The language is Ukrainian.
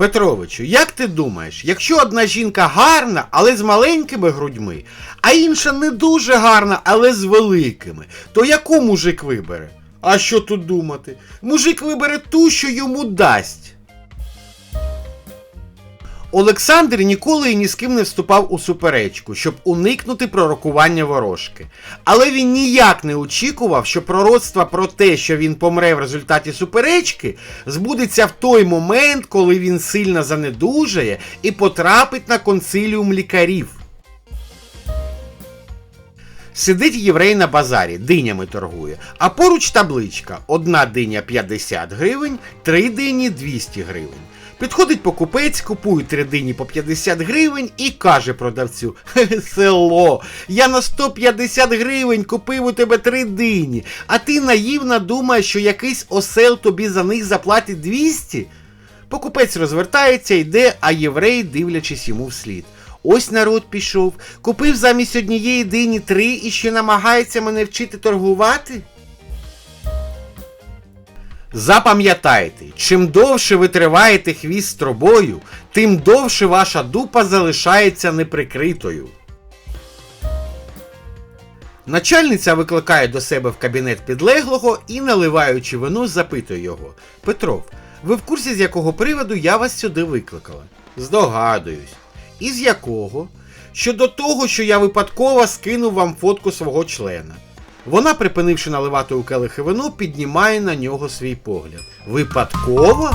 Петровичу, як ти думаєш, якщо одна жінка гарна, але з маленькими грудьми, а інша не дуже гарна, але з великими, то яку мужик вибере? А що тут думати? Мужик вибере ту, що йому дасть. Олександр ніколи і ні з ким не вступав у суперечку, щоб уникнути пророкування ворожки. Але він ніяк не очікував, що пророцтво про те, що він помре в результаті суперечки, збудеться в той момент, коли він сильно занедужає і потрапить на консиліум лікарів. Сидить єврей на базарі, динями торгує, а поруч табличка: одна диня 50 гривень, три дині 200 гривень. Підходить покупець, купує три дині по 50 гривень і каже продавцю: «Хе-хе, село, я на 150 гривень купив у тебе три дині, а ти наївно думаєш, що якийсь осел тобі за них заплатить 200? Покупець розвертається, йде, а єврей, дивлячись йому вслід. Ось народ пішов, купив замість однієї дині три і ще намагається мене вчити торгувати. Запам'ятайте, чим довше ви триваєте хвіст з трубою, тим довше ваша дупа залишається неприкритою. Начальниця викликає до себе в кабінет підлеглого і, наливаючи вино, запитує його: Петров, ви в курсі, з якого приводу я вас сюди викликала? Здогадуюсь. І з якого? Щодо того, що я випадково скинув вам фотку свого члена. Вона, припинивши наливати у келихи вино, піднімає на нього свій погляд. Випадково?